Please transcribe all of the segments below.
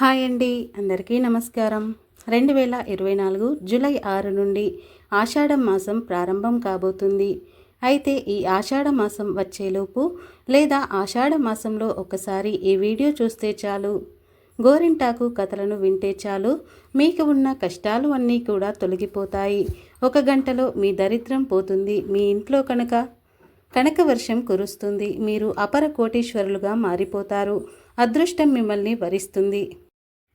Hi అండి అందరికీ నమస్కారం. రెండు వేల ఇరవై నాలుగు జూలై ఆరు నుండి ఆషాఢం మాసం ప్రారంభం కాబోతుంది. అయితే ఈ ఆషాఢ మాసం వచ్చేలోపు లేదా ఆషాఢ మాసంలో ఒకసారి ఈ వీడియో చూస్తే చాలు. గోరింటాకు కథలను వింటే చాలు. మీకు ఉన్న కష్టాలు అన్నీ కూడా తొలగిపోతాయి. ఒక గంటలో మీ దరిద్రం పోతుంది మీ ఇంట్లో కనుక. కనక వర్షం కురుస్తుంది మీరు అపర కోటీశ్వరులుగా మారిపోతారు. అదృష్టం మిమ్మల్ని వరిస్తుంది.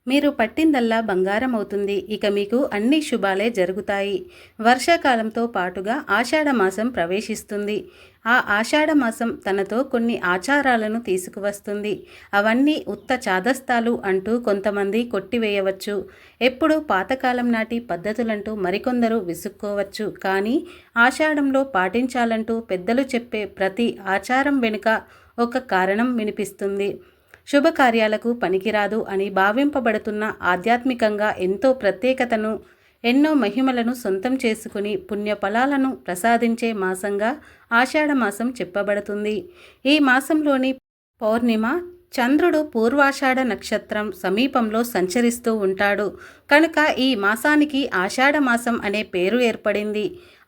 మీరు పట్టిందల్లా బంగారం అవుతుంది ఇక మీకు అన్ని శుభాలే జరుగుతాయి. వర్షాకాలంతో పాటుగా ఆషాఢ మాసం ప్రవేశిస్తుంది. ఆ ఆషాఢ మాసం తనతో కొన్ని ఆచారాలను తీసుకువస్తుంది. అవన్నీ ఉత్త చాదస్తాలు అంటూ కొంతమంది కొట్టివేయవచ్చు. ఎప్పుడూ పాతకాలం నాటి పద్ధతులంటూ మరికొందరు విసుక్కోవచ్చు. కానీ ఆషాఢంలో పాటించాలంటూ పెద్దలు చెప్పే ప్రతి ఆచారం వెనుక ఒక కారణం వినిపిస్తుంది. శుభకార్యాలకు పనికిరాదు అని భావింపబడుతున్న ఆధ్యాత్మికంగా ఎంతో ప్రత్యేకతను ఎన్నో మహిమలను సొంతం చేసుకుని పుణ్యఫలాలను ప్రసాదించే మాసంగా ఆషాఢమాసం చెప్పబడుతుంది. ఈ మాసంలోని పౌర్ణిమ చంద్రుడు పూర్వాషాఢ నక్షత్రం సమీపంలో సంచరిస్తూ ఉంటాడు. కనుక ఈ మాసానికి ఆషాఢమాసం అనే పేరు ఏర్పడింది.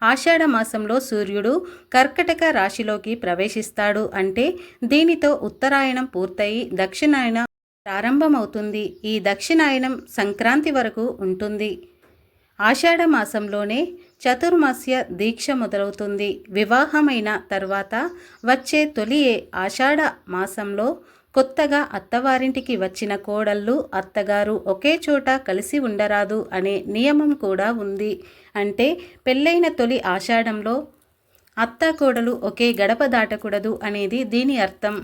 ఆషాఢ మాసంలో సూర్యుడు కర్కటక రాశిలోకి ప్రవేశిస్తాడు అంటే దీనితో ఉత్తరాయణం పూర్తయి దక్షిణాయనం ప్రారంభమవుతుంది. ఈ దక్షిణాయనం సంక్రాంతి వరకు ఉంటుంది. ఆషాఢ మాసంలోనే చతుర్మాస్య దీక్ష మొదలవుతుంది. వివాహమైన తర్వాత వచ్చే తొలియే ఆషాఢ మాసంలో కొత్తగా అత్తవారింటికి వచ్చిన కోడళ్ళు అత్తగారు ఒకే చోట కలిసి ఉండరాదు అనే నియమం కూడా ఉంది. అంటే పెళ్ళైన తొలి ఆషాఢంలో అత్త కోడలు ఒకే గడప దాటకూడదు అనేది దీని అర్థం.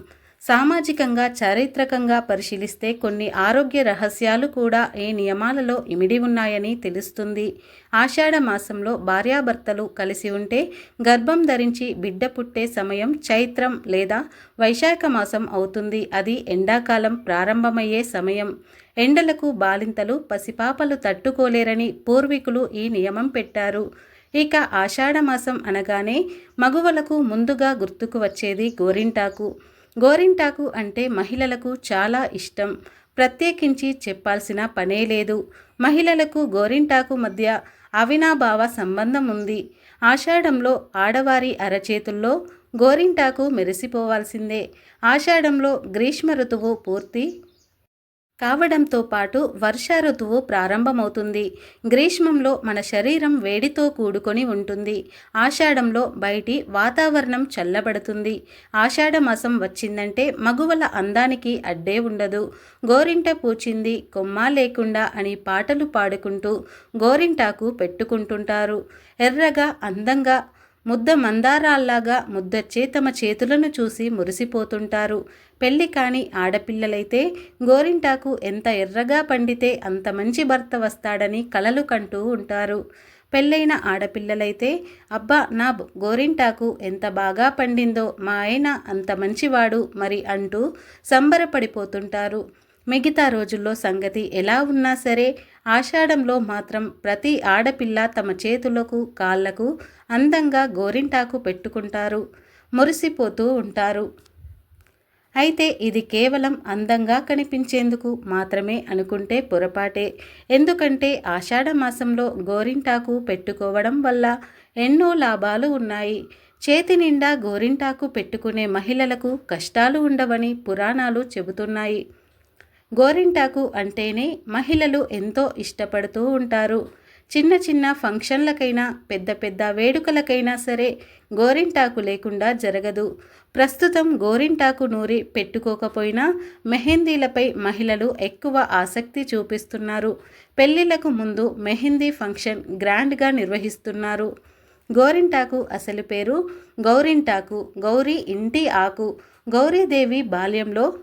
సామాజికంగా చారిత్రకంగా పరిశీలిస్తే కొన్ని ఆరోగ్య రహస్యాలు కూడా ఈ నియమాలలో ఇమిడి ఉన్నాయని తెలుస్తుంది. ఆషాఢ మాసంలో భార్యాభర్తలు కలిసి ఉంటే గర్భం ధరించి బిడ్డ పుట్టే సమయం చైత్రం లేదా వైశాఖ మాసం అవుతుంది. అది ఎండాకాలం ప్రారంభమయ్యే సమయం. ఎండలకు బాలింతలు పసిపాపలు తట్టుకోలేరని పూర్వీకులు ఈ నియమం పెట్టారు. ఇక ఆషాఢమాసం అనగానే మగువలకు ముందుగా గుర్తుకు వచ్చేది గోరింటాకు. గోరింటాకు అంటే మహిళలకు చాలా ఇష్టం. ప్రత్యేకించి చెప్పాల్సిన పనే లేదు. మహిళలకు గోరింటాకు మధ్య అవినాభావ సంబంధం ఉంది. ఆషాఢంలో ఆడవారి అరచేతుల్లో గోరింటాకు మెరిసిపోవాల్సిందే. ఆషాఢంలో గ్రీష్మ ఋతువు పూర్తి కావడంతో పాటు వర్ష ఋతువు ప్రారంభమవుతుంది. గ్రీష్మంలో మన శరీరం వేడితో కూడుకొని ఉంటుంది. ఆషాఢంలో బయటి వాతావరణం చల్లబడుతుంది. ఆషాఢ మాసం వచ్చిందంటే మగువల అందానికి అడ్డే ఉండదు. గోరింట పూచింది కొమ్మ లేకుండా అని పాటలు పాడుకుంటూ గోరింటాకు పెట్టుకుంటుంటారు. ఎర్రగా అందంగా ముద్ద మందారాల్లాగా ముద్దచ్చే తమ చేతులను చూసి మురిసిపోతుంటారు. పెళ్ళి కాని ఆడపిల్లలైతే గోరింటాకు ఎంత ఎర్రగా పండితే అంత మంచి భర్త వస్తాడని కలలు కంటూ ఉంటారు. పెళ్ళైన ఆడపిల్లలైతే అబ్బా నా గోరింటాకు ఎంత బాగా పండిందో మా ఆయన అంత మంచివాడు మరి అంటూ సంబరపడిపోతుంటారు. మిగతా రోజుల్లో సంగతి ఎలా ఉన్నా సరే ఆషాఢంలో మాత్రం ప్రతి ఆడపిల్ల తమ చేతులకు కాళ్ళకు అందంగా గోరింటాకు పెట్టుకుంటారు మురిసిపోతూ ఉంటారు. అయితే ఇది కేవలం అందంగా కనిపించేందుకు మాత్రమే అనుకుంటే పొరపాటే. ఎందుకంటే ఆషాఢ మాసంలో గోరింటాకు పెట్టుకోవడం వల్ల ఎన్నో లాభాలు ఉన్నాయి. చేతి నిండా గోరింటాకు పెట్టుకునే మహిళలకు కష్టాలు ఉండవని పురాణాలు చెబుతున్నాయి. గోరింటాకు అంటేనే మహిళలు ఎంతో ఇష్టపడుతూ ఉంటారు. చిన్న చిన్న ఫంక్షన్లకైనా పెద్ద పెద్ద వేడుకలకైనా సరే గోరింటాకు లేకుండా జరగదు. ప్రస్తుతం గోరింటాకు నూరి పెట్టుకోకపోయినా మెహందీలపై మహిళలు ఎక్కువ ఆసక్తి చూపిస్తున్నారు. పెళ్ళిళ్ళకు ముందు మెహందీ ఫంక్షన్ గ్రాండ్గా నిర్వహిస్తున్నారు. గోరింటాకు అసలు పేరు గౌరింటాకు. గౌరీ ఇంటి ఆకు. గౌరీదేవి బాల్యంలో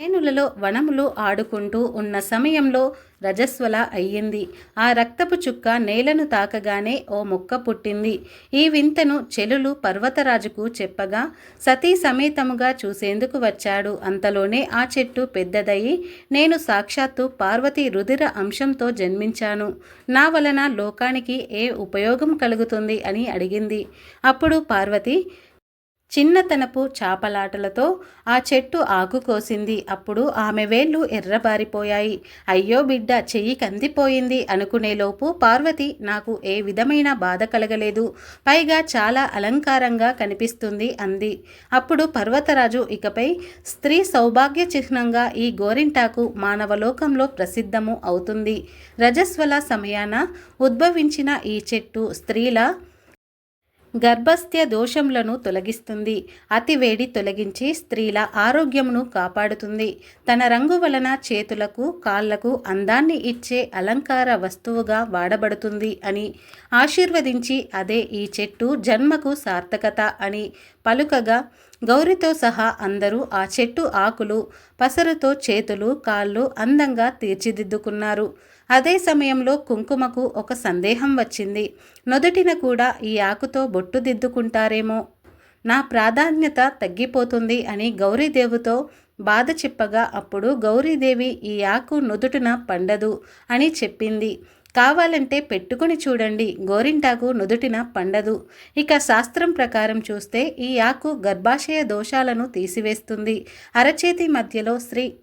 ఏనులలో వనములు ఆడుకుంటూ ఉన్న సమయంలో రజస్వల అయ్యింది. ఆ రక్తపు చుక్క నేలను తాకగానే ఓ మొక్క పుట్టింది. ఈ వింతను చెలులు పర్వతరాజుకు చెప్పగా సతీ సమేతముగా చూసేందుకు వచ్చాడు. అంతలోనే ఆ చెట్టు పెద్దదయ్యి నేను సాక్షాత్తు పార్వతి రుధిర అంశంతో జన్మించాను. నా వలన లోకానికి ఏ ఉపయోగం కలుగుతుంది అని అడిగింది. అప్పుడు పార్వతి చిన్నతనపు చాపలాటలతో ఆ చెట్టు ఆకు కోసింది అప్పుడు ఆమె వేళ్ళు ఎర్రబారిపోయాయి. అయ్యో బిడ్డ చెయ్యి కందిపోయింది అనుకునేలోపు పార్వతి నాకు ఏ విధమైన బాధ కలగలేదు. పైగా చాలా అలంకారంగా కనిపిస్తుంది అంది. అప్పుడు పర్వతరాజు ఇకపై స్త్రీ సౌభాగ్య చిహ్నంగా ఈ గోరింటాకు మానవలోకంలో ప్రసిద్ధము అవుతుంది. రజస్వల సమయాన ఉద్భవించిన ఈ చెట్టు స్త్రీల గర్భస్థ్య దోషములను తొలగిస్తుంది. అతివేడి తొలగించి స్త్రీల ఆరోగ్యమును కాపాడుతుంది. తన రంగు వలన చేతులకు కాళ్ళకు అందాన్ని ఇచ్చే అలంకార వస్తువుగా వాడబడుతుంది అని ఆశీర్వదించి అదే ఈ చెట్టు జన్మకు సార్థకత అని పలుకగా గౌరితో సహా అందరూ ఆ చెట్టు ఆకులు పసరుతో చేతులు కాళ్ళు అందంగా తీర్చిదిద్దుకున్నారు. అదే సమయంలో కుంకుమకు ఒక సందేహం వచ్చింది. నొదుటిన కూడా ఈ ఆకుతో బొట్టు దిద్దుకుంటారేమో. నా ప్రాధాన్యత తగ్గిపోతుంది అని గౌరీదేవుతో బాధ చెప్పగా అప్పుడు గౌరీదేవి ఈ ఆకు నుదుటిన పండదు అని చెప్పింది. కావాలంటే పెట్టుకుని చూడండి. గోరింటాకు నుదుటిన పండదు. ఇక శాస్త్రం ప్రకారం చూస్తే ఈ ఆకు గర్భాశయ దోషాలను తీసివేస్తుంది. అరచేతి మధ్యలో శ్రీ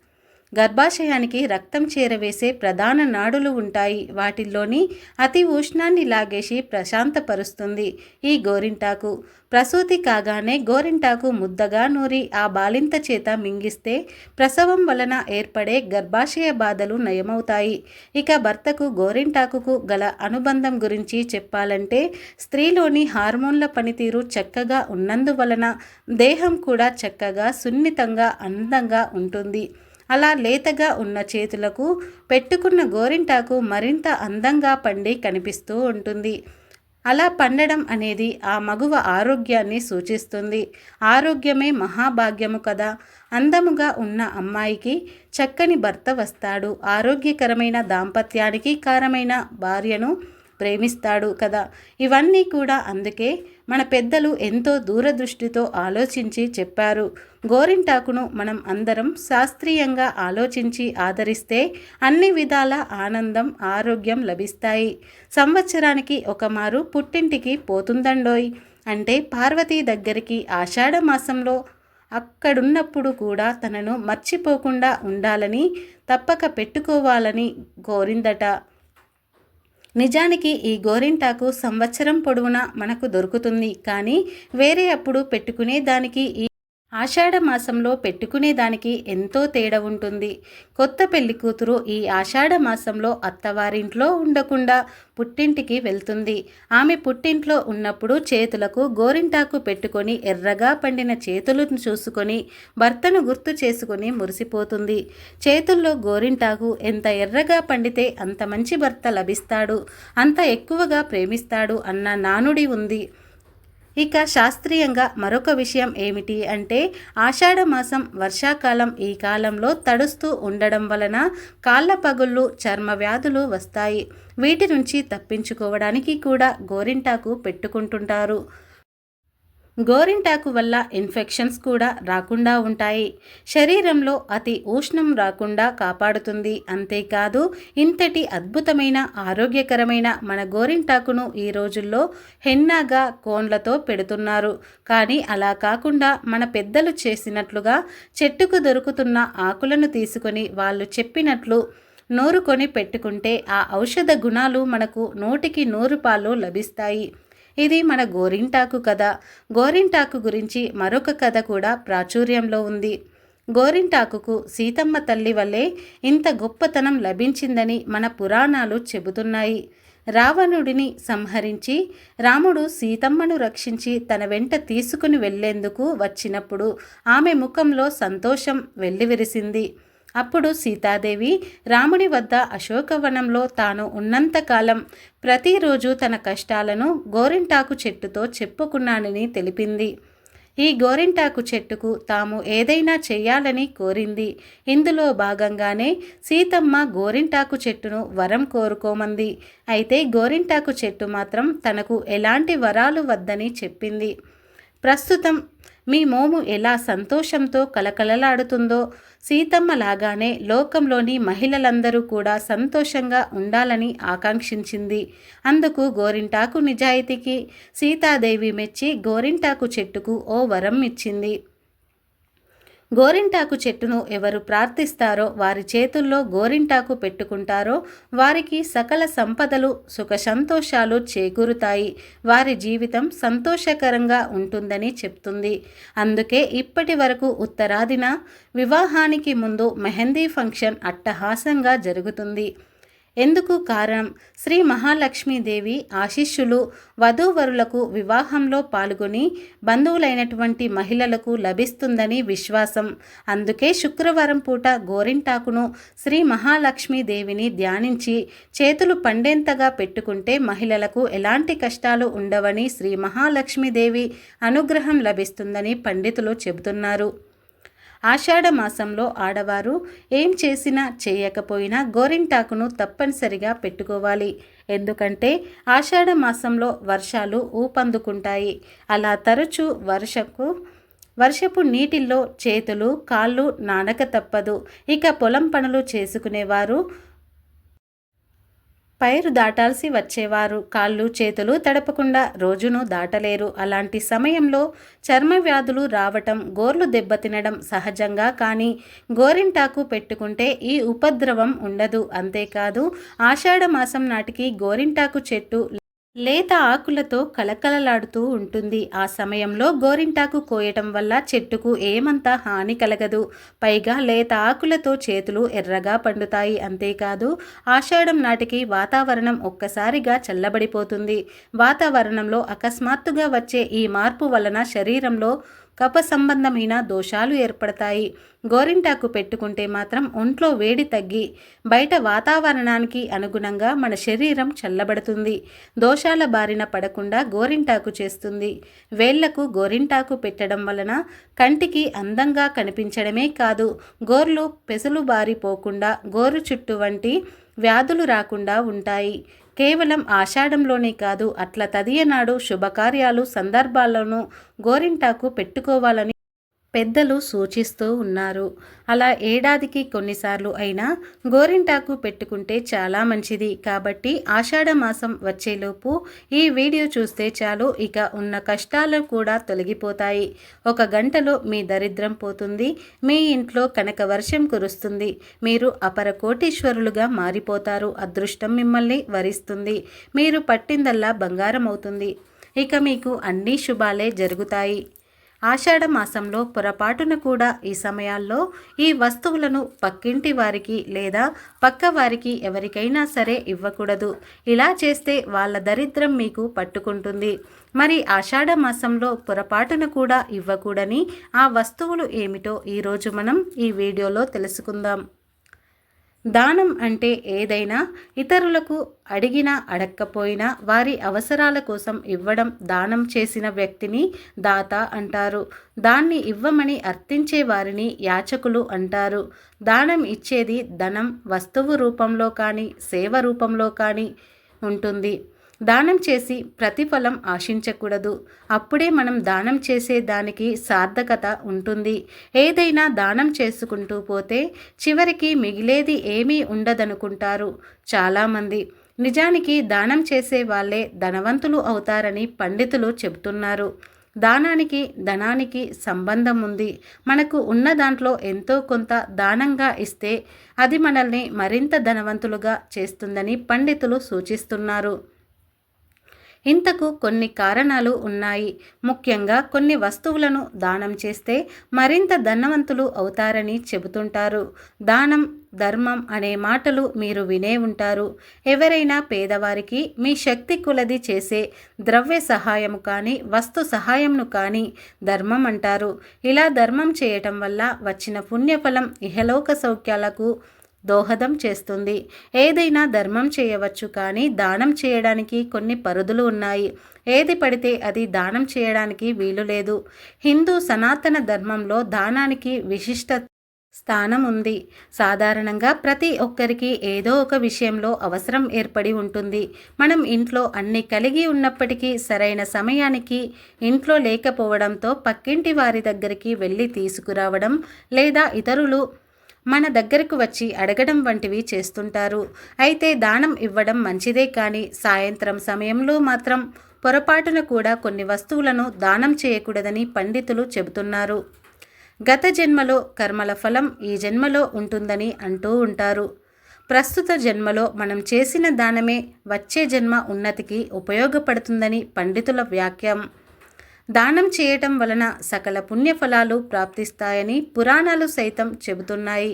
గర్భాశయానికి రక్తం చేరవేసే ప్రధాన నాడులు ఉంటాయి. వాటిల్లోని అతి ఉష్ణాన్ని లాగేసి ప్రశాంతపరుస్తుంది. ఈ గోరింటాకు ప్రసూతి కాగానే గోరింటాకు ముద్దగా నూరి ఆ బాలింత చేత మింగిస్తే ప్రసవం వలన ఏర్పడే గర్భాశయ బాధలు నయమవుతాయి. ఇక భర్తకు గోరింటాకుకు గల అనుబంధం గురించి చెప్పాలంటే స్త్రీలోని హార్మోన్ల పనితీరు చక్కగా ఉన్నందువలన దేహం కూడా చక్కగా సున్నితంగా అందంగా ఉంటుంది. అలా లేతగా ఉన్న చేతులకు పెట్టుకున్న గోరింటాకు మరింత అందంగా పండి కనిపిస్తూ ఉంటుంది. అలా పండడం అనేది ఆ మగువ ఆరోగ్యాన్ని సూచిస్తుంది. ఆరోగ్యమే మహాభాగ్యము కదా. అందముగా ఉన్న అమ్మాయికి చక్కని భర్త వస్తాడు. ఆరోగ్యకరమైన దాంపత్యానికి కారమైన భార్యను ప్రేమిస్తాడు కదా. ఇవన్నీ కూడా అందుకే మన పెద్దలు ఎంతో దూరదృష్టితో ఆలోచించి చెప్పారు. గోరింటాకును మనం అందరం శాస్త్రీయంగా ఆలోచించి ఆదరిస్తే అన్ని విధాల ఆనందం ఆరోగ్యం లభిస్తాయి. సంవత్సరానికి ఒక మారు పుట్టింటికి పోతుందండోయ్. అంటే పార్వతీ దగ్గరికి ఆషాఢ మాసంలో అక్కడున్నప్పుడు కూడా తనను మర్చిపోకుండా ఉండాలని తప్పక పెట్టుకోవాలని కోరిందట నిజానికి ఈ గోరింటాకు సంవత్సరం పొడవునా మనకు దొరుకుతుంది. కానీ వేరే అప్పుడు పెట్టుకునే దానికి ఈ ఆషాఢ మాసంలో పెట్టుకునేదానికి ఎంతో తేడా ఉంటుంది. కొత్త పెళ్ళి కూతురు ఈ ఆషాఢ మాసంలో అత్తవారింట్లో ఉండకుండా పుట్టింటికి వెళ్తుంది. ఆమె పుట్టింట్లో ఉన్నప్పుడు చేతులకు గోరింటాకు పెట్టుకొని ఎర్రగా పండిన చేతులను చూసుకొని భర్తను గుర్తు చేసుకొని మురిసిపోతుంది. చేతుల్లో గోరింటాకు ఎంత ఎర్రగా పండితే అంత మంచి భర్త లభిస్తాడు. అంత ఎక్కువగా ప్రేమిస్తాడు అన్న నానుడి ఉంది. ఇక శాస్త్రీయంగా మరొక విషయం ఏమిటి అంటే ఆషాఢ మాసం వర్షాకాలం ఈ కాలంలో తడుస్తూ ఉండడం వలన కాళ్ళ పగుళ్ళు చర్మ వ్యాధులు వస్తాయి. వీటి నుంచి తప్పించుకోవడానికి కూడా గోరింటాకు పెట్టుకుంటుంటారు. గోరింటాకు వల్ల ఇన్ఫెక్షన్స్ కూడా రాకుండా ఉంటాయి. శరీరంలో అతి ఉష్ణం రాకుండా కాపాడుతుంది. అంతేకాదు ఇంతటి అద్భుతమైన ఆరోగ్యకరమైన మన గోరింటాకును ఈ రోజుల్లో హెన్నాగా కోన్లతో పెడుతున్నారు. కానీ అలా కాకుండా మన పెద్దలు చేసినట్లుగా చెట్టుకు దొరుకుతున్న ఆకులను తీసుకొని వాళ్ళు చెప్పినట్లు నూరుకొని పెట్టుకుంటే ఆ ఔషధ గుణాలు మనకు నూటికి నూరు పాలు లభిస్తాయి. ఇది మన గోరింటాకు కథ. గోరింటాకు గురించి మరొక కథ కూడా ప్రాచుర్యంలో ఉంది. గోరింటాకుకు సీతమ్మ తల్లి వల్లే ఇంత గొప్పతనం లభించిందని మన పురాణాలు చెబుతున్నాయి. రావణుడిని సంహరించి రాముడు సీతమ్మను రక్షించి తన వెంట తీసుకుని వెళ్ళేందుకు వచ్చినప్పుడు ఆమె ముఖంలో సంతోషం వెల్లివిరిసింది. అప్పుడు సీతాదేవి రాముడి వద్ద అశోకవనంలో తాను ఉన్నంతకాలం ప్రతిరోజు తన కష్టాలను గోరింటాకు చెట్టుతో చెప్పుకున్నానని తెలిపింది. ఈ గోరింటాకు చెట్టుకు తాము ఏదైనా చేయాలని కోరింది. ఇందులో భాగంగానే సీతమ్మ గోరింటాకు చెట్టును వరం కోరుకోమంది. అయితే గోరింటాకు చెట్టు మాత్రం తనకు ఎలాంటి వరాలు వద్దని చెప్పింది. ప్రస్తుతం మీ మోము ఎలా సంతోషంతో కలకలలాడుతుందో సీతమ్మ లాగానే లోకంలోని మహిళలందరూ కూడా సంతోషంగా ఉండాలని ఆకాంక్షించింది. అందుకు గోరింటాకు నిజాయితీకి సీతాదేవి మెచ్చి గోరింటాకు చెట్టుకు ఓ వరం ఇచ్చింది. గోరింటాకు చెట్టును ఎవరు ప్రార్థిస్తారో వారి చేతుల్లో గోరింటాకు పెట్టుకుంటారో వారికి సకల సంపదలు సుఖ సంతోషాలు చేకూరుతాయి. వారి జీవితం సంతోషకరంగా ఉంటుందని చెప్తుంది. అందుకే ఇప్పటి వరకు ఉత్తరాదిన వివాహానికి ముందు మెహందీ ఫంక్షన్ అట్టహాసంగా జరుగుతుంది. ఎందుకు కారణం? శ్రీ మహాలక్ష్మీదేవి ఆశిష్యులు వధూవరులకు వివాహంలో పాల్గొని బంధువులైనటువంటి మహిళలకు లభిస్తుందని విశ్వాసం. అందుకే శుక్రవారం పూట గోరింటాకును శ్రీ మహాలక్ష్మీదేవిని ధ్యానించి చేతులు పండేంతగా పెట్టుకుంటే మహిళలకు ఎలాంటి కష్టాలు ఉండవని శ్రీ మహాలక్ష్మీదేవి అనుగ్రహం లభిస్తుందని పండితులు చెబుతున్నారు. ఆషాఢ మాసంలో ఆడవారు ఏం చేసినా చేయకపోయినా గోరింటాకును తప్పనిసరిగా పెట్టుకోవాలి. ఎందుకంటే ఆషాఢ మాసంలో వర్షాలు ఊపందుకుంటాయి. అలా తరచూ వర్షకు వర్షపు నీటిల్లో చేతులు కాళ్ళు నానక తప్పదు. ఇక పొలం పనులు చేసుకునేవారు పైరు దాటాల్సి వచ్చేవారు. కాళ్ళు చేతులు తడపకుండా రోజును దాటలేరు. అలాంటి సమయంలో చర్మ వ్యాధులు రావటం గోర్లు దెబ్బతినడం సహజంగా కానీ గోరింటాకు పెట్టుకుంటే ఈ ఉపద్రవం ఉండదు. అంతేకాదు ఆషాఢ మాసం నాటికి గోరింటాకు చెట్టు లేత ఆకులతో కలకలలాడుతూ ఉంటుంది. ఆ సమయంలో గోరింటాకు కోయటం వల్ల చెట్టుకు ఏమంత హాని కలగదు. పైగా లేత ఆకులతో చేతులు ఎర్రగా పండుతాయి. అంతేకాదు ఆషాఢం నాటికి వాతావరణం ఒక్కసారిగా చల్లబడిపోతుంది. వాతావరణంలో అకస్మాత్తుగా వచ్చే ఈ మార్పు వలన శరీరంలో కప సంబంధమైన దోషాలు ఏర్పడతాయి. గోరింటాకు పెట్టుకుంటే మాత్రం ఒంట్లో వేడి తగ్గి బయట వాతావరణానికి అనుగుణంగా మన శరీరం చల్లబడుతుంది. దోషాల బారిన పడకుండా గోరింటాకు చేస్తుంది. వేళ్ళకు గోరింటాకు పెట్టడం వలన కంటికి అందంగా కనిపించడమే కాదు గోర్లు పెసలు బారిపోకుండా గోరు చుట్టు వంటి వ్యాధులు రాకుండా ఉంటాయి. కేవలం ఆషాఢంలోనే కాదు అట్ల తదియనాడు శుభకార్యాలు సందర్భాల్లోనూ గోరింటాకు పెట్టుకోవాలని పెద్దలు సూచిస్తూ ఉన్నారు. అలా ఏడాదికి కొన్నిసార్లు అయినా గోరింటాకు పెట్టుకుంటే చాలా మంచిది. కాబట్టి ఆషాఢ మాసం వచ్చేలోపు ఈ వీడియో చూస్తే చాలు. ఇక ఉన్న కష్టాలు కూడా తొలగిపోతాయి. ఒక గంటలో మీ దరిద్రం పోతుంది. మీ ఇంట్లో కనక వర్షం కురుస్తుంది. మీరు అపర కోటీశ్వరులుగా మారిపోతారు. అదృష్టం మిమ్మల్ని వరిస్తుంది. మీరు పట్టిందల్లా బంగారం అవుతుంది. ఇక మీకు అన్ని శుభాలే జరుగుతాయి. ఆషాఢ మాసంలో పొరపాటున కూడా ఈ సమయాల్లో ఈ వస్తువులను పక్కింటి వారికి లేదా పక్క వారికి ఎవరికైనా సరే ఇవ్వకూడదు. ఇలా చేస్తే వాళ్ళ దరిద్రం మీకు పట్టుకుంటుంది. మరి ఆషాఢ మాసంలో పొరపాటున కూడా ఇవ్వకూడని ఆ వస్తువులు ఏమిటో ఈరోజు మనం ఈ వీడియోలో తెలుసుకుందాం. దానం అంటే ఏదైనా ఇతరులకు అడిగినా అడక్కపోయినా వారి అవసరాల కోసం ఇవ్వడం దానం చేసిన వ్యక్తిని దాత అంటారు. దాన్ని ఇవ్వమని అర్థించే వారిని యాచకులు అంటారు. దానం ఇచ్చేది ధనం వస్తువు రూపంలో కానీ సేవ రూపంలో కానీ ఉంటుంది. దానం చేసి ప్రతిఫలం ఆశించకూడదు. అప్పుడే మనం దానం చేసే దానికి సార్థకత ఉంటుంది. ఏదైనా దానం చేసుకుంటూ పోతే చివరికి మిగిలేది ఏమీ ఉండదనుకుంటారు చాలామంది. నిజానికి దానం చేసే వాళ్ళే ధనవంతులు అవుతారని పండితులు చెబుతున్నారు. దానానికి ధనానికి సంబంధం ఉంది. మనకు ఉన్న దాంట్లో ఎంతో కొంత దానంగా ఇస్తే అది మనల్ని మరింత ధనవంతులుగా చేస్తుందని పండితులు సూచిస్తున్నారు. ఇంతకు కొన్ని కారణాలు ఉన్నాయి. ముఖ్యంగా కొన్ని వస్తువులను దానం చేస్తే మరింత ధనవంతులు అవుతారని చెబుతుంటారు. దానం ధర్మం అనే మాటలు మీరు వినే ఉంటారు. ఎవరైనా పేదవారికి మీ శక్తి కులది చేసే ద్రవ్య సహాయము కానీ వస్తు సహాయంను కానీ ధర్మం అంటారు. ఇలా ధర్మం చేయటం వల్ల వచ్చిన పుణ్యఫలం ఇహలోక సౌఖ్యాలకు దోహదం చేస్తుంది. ఏదైనా ధర్మం చేయవచ్చు కానీ దానం చేయడానికి కొన్ని పరుదులు ఉన్నాయి. ఏది పడితే అది దానం చేయడానికి వీలు లేదు. హిందూ సనాతన ధర్మంలో దానానికి విశిష్ట స్థానం ఉంది. సాధారణంగా ప్రతి ఒక్కరికి ఏదో ఒక విషయంలో అవసరం ఏర్పడి ఉంటుంది. మనం ఇంట్లో అన్ని కలిగి ఉన్నప్పటికీ సరైన సమయానికి ఇంట్లో లేకపోవడంతో పక్కింటి వారి దగ్గరికి వెళ్ళి తీసుకురావడం లేదా ఇతరులు మన దగ్గరకు వచ్చి అడగడం వంటివి చేస్తుంటారు. అయితే దానం ఇవ్వడం మంచిదే కానీ సాయంత్రం సమయంలో మాత్రం పొరపాటున కూడా కొన్ని వస్తువులను దానం చేయకూడదని పండితులు చెబుతున్నారు. గత జన్మలో కర్మల ఫలం ఈ జన్మలో ఉంటుందని అంటూ ఉంటారు. ప్రస్తుత జన్మలో మనం చేసిన దానమే వచ్చే జన్మ ఉన్నతికి ఉపయోగపడుతుందని పండితుల వ్యాఖ్యం. దానం చేయటం వలన సకల పుణ్యఫలాలు ప్రాప్తిస్తాయని పురాణాలు సైతం చెబుతున్నాయి.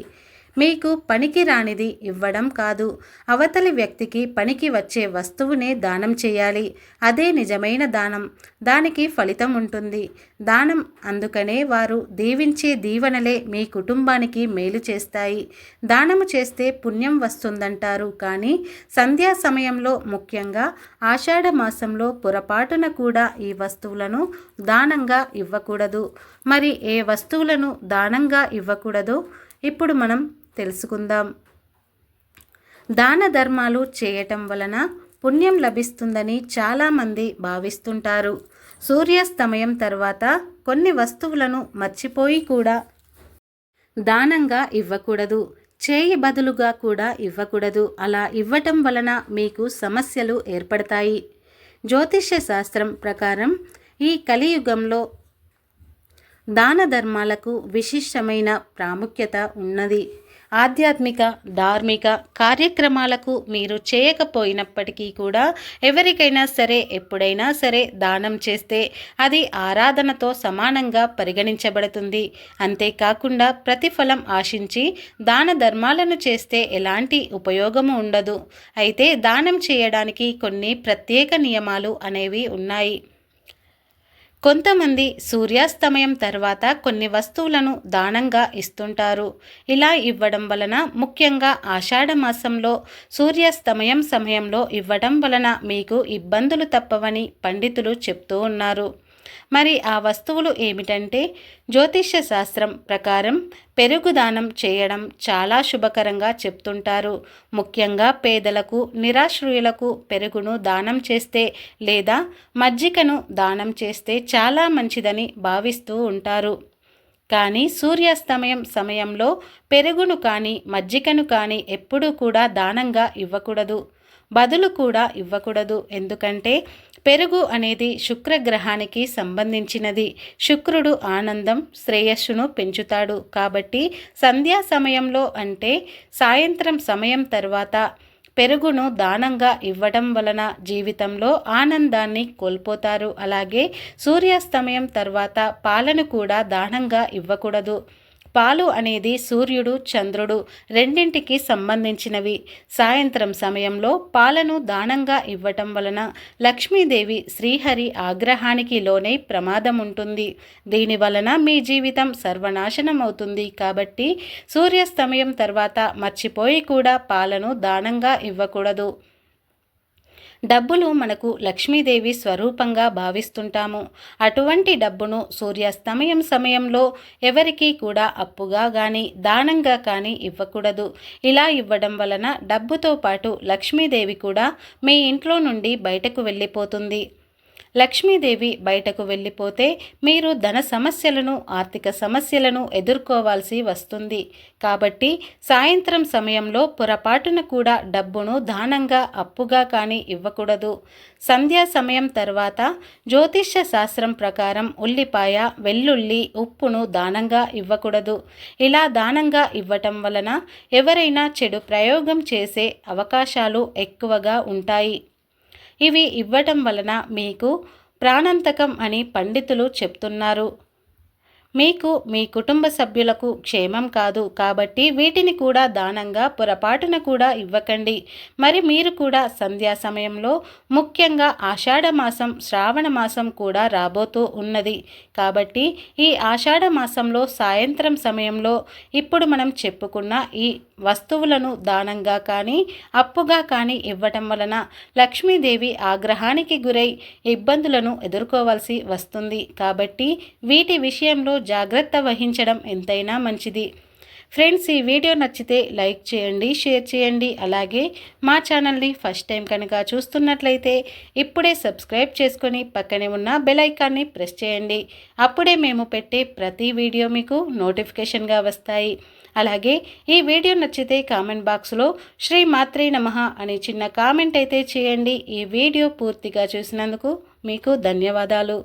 మీకు పనికి రానిది ఇవ్వడం కాదు. అవతలి వ్యక్తికి పనికి వచ్చే వస్తువునే దానం చేయాలి. అదే నిజమైన దానం. దానికి ఫలితం ఉంటుంది. దానం అందుకనే వారు దీవించే దీవెనలే మీ కుటుంబానికి మేలు చేస్తాయి. దానము చేస్తే పుణ్యం వస్తుందంటారు. కానీ సంధ్యా సమయంలో ముఖ్యంగా ఆషాఢ మాసంలో పొరపాటున కూడా ఈ వస్తువులను దానంగా ఇవ్వకూడదు. మరి ఏ వస్తువులను దానంగా ఇవ్వకూడదో? ఇప్పుడు మనం తెలుసుకుందాం. దాన ధర్మాలు చేయటం వలన పుణ్యం లభిస్తుందని చాలామంది భావిస్తుంటారు. సూర్యాస్తమయం తర్వాత కొన్ని వస్తువులను మర్చిపోయి కూడా దానంగా ఇవ్వకూడదు. చేయి బదులుగా కూడా ఇవ్వకూడదు. అలా ఇవ్వటం వలన మీకు సమస్యలు ఏర్పడతాయి. జ్యోతిష్య శాస్త్రం ప్రకారం ఈ కలియుగంలో దాన ధర్మాలకు విశిష్టమైన ప్రాముఖ్యత ఉన్నది. ఆధ్యాత్మిక ధార్మిక కార్యక్రమాలకు మీరు చేయకపోయినప్పటికీ కూడా ఎవరికైనా సరే ఎప్పుడైనా సరే దానం చేస్తే అది ఆరాధనతో సమానంగా పరిగణించబడుతుంది. అంతేకాకుండా ప్రతిఫలం ఆశించి దాన ధర్మాలను చేస్తే ఎలాంటి ఉపయోగము ఉండదు. అయితే దానం చేయడానికి కొన్ని ప్రత్యేక నియమాలు అనేవి ఉన్నాయి. కొంతమంది సూర్యాస్తమయం తర్వాత కొన్ని వస్తువులను దానంగా ఇస్తుంటారు. ఇలా ఇవ్వడం వలన ముఖ్యంగా ఆషాఢ మాసంలో సూర్యాస్తమయం సమయంలో ఇవ్వడం వలన మీకు ఇబ్బందులు తప్పవని పండితులు చెప్తూ ఉన్నారు. మరి ఆ వస్తువులు ఏమిటంటే జ్యోతిష్య శాస్త్రం ప్రకారం పెరుగు దానం చేయడం చాలా శుభకరంగా చెప్తుంటారు. ముఖ్యంగా పేదలకు నిరాశ్రయులకు పెరుగును దానం చేస్తే లేదా మజ్జికను దానం చేస్తే చాలా మంచిదని భావిస్తూ ఉంటారు. కానీ సూర్యాస్తమయం సమయంలో పెరుగును కానీ మజ్జికను కానీ ఎప్పుడూ కూడా దానంగా ఇవ్వకూడదు. బదులు కూడా ఇవ్వకూడదు. ఎందుకంటే పెరుగు అనేది శుక్రగ్రహానికి సంబంధించినది. శుక్రుడు ఆనందం శ్రేయస్సును పెంచుతాడు. కాబట్టి సంధ్యా సమయంలో అంటే సాయంత్రం సమయం తర్వాత పెరుగును దానంగా ఇవ్వడం వలన జీవితంలో ఆనందాన్ని కోల్పోతారు. అలాగే సూర్యాస్తమయం తర్వాత పాలను కూడా దానంగా ఇవ్వకూడదు. పాలు అనేది సూర్యుడు చంద్రుడు రెండింటికి సంబంధించినవి. సాయంత్రం సమయంలో పాలను దానంగా ఇవ్వటం వలన లక్ష్మీదేవి శ్రీహరి ఆగ్రహానికి లోనై ప్రమాదం ఉంటుంది దీని వలన మీ జీవితం సర్వనాశనం అవుతుంది కాబట్టి సూర్యాస్తమయం తర్వాత మర్చిపోయి కూడా పాలను దానంగా ఇవ్వకూడదు. డబ్బులు మనకు లక్ష్మీదేవి స్వరూపంగా భావిస్తుంటాము. అటువంటి డబ్బును సూర్యాస్తమయం సమయంలో ఎవరికీ కూడా అప్పుగా కానీ దానంగా కానీ ఇవ్వకూడదు. ఇలా ఇవ్వడం వలన డబ్బుతో పాటు లక్ష్మీదేవి కూడా మీ ఇంట్లో నుండి బయటకు వెళ్ళిపోతుంది. లక్ష్మీదేవి బయటకు వెళ్ళిపోతే మీరు ధన సమస్యలను ఆర్థిక సమస్యలను ఎదుర్కోవాల్సి వస్తుంది. కాబట్టి సాయంత్రం సమయంలో పొరపాటున కూడా డబ్బును దానంగా అప్పుగా కానీ ఇవ్వకూడదు. సంధ్యా సమయం తర్వాత జ్యోతిష్య శాస్త్రం ప్రకారం ఉల్లిపాయ వెల్లుల్లి ఉప్పును దానంగా ఇవ్వకూడదు. ఇలా దానంగా ఇవ్వటం వలన ఎవరైనా చెడు ప్రయోగం చేసే అవకాశాలు ఎక్కువగా ఉంటాయి. ఇవి ఇవ్వటం వలన మీకు ప్రాణాంతకం అని పండితులు చెప్తున్నారు. మీకు మీ కుటుంబ సభ్యులకు క్షేమం కాదు కాబట్టి వీటిని కూడా దానంగా పొరపాటున కూడా ఇవ్వకండి. మరి మీరు కూడా సంధ్యా సమయంలో ముఖ్యంగా ఆషాఢ మాసం శ్రావణ మాసం కూడా రాబోతూ ఉన్నది. కాబట్టి ఈ ఆషాఢ మాసంలో సాయంత్రం సమయంలో ఇప్పుడు మనం చెప్పుకున్న ఈ వస్తువులను దానంగా కానీ అప్పుగా కానీ ఇవ్వటం వలన లక్ష్మీదేవి ఆగ్రహానికి గురై ఇబ్బందులను ఎదుర్కోవాల్సి వస్తుంది. కాబట్టి వీటి విషయంలో జాగ్రత్త వహించడం ఎంతైనా మంచిది. ఫ్రెండ్స్ ఈ వీడియో నచ్చితే లైక్ చేయండి షేర్ చేయండి. అలాగే మా ఛానల్ని ఫస్ట్ టైం కనుక చూస్తున్నట్లయితే ఇప్పుడే సబ్స్క్రైబ్ చేసుకొని పక్కనే ఉన్న బెల్ ఐకాన్ని ప్రెస్ చేయండి. అప్పుడే మేము పెట్టే ప్రతి వీడియో మీకు నోటిఫికేషన్గా వస్తాయి. అలాగే ఈ వీడియో నచ్చితే కామెంట్ బాక్స్లో శ్రీ మాత్రే నమః అనే చిన్న కామెంట్ అయితే చేయండి. ఈ వీడియో పూర్తిగా చూసినందుకు మీకు ధన్యవాదాలు.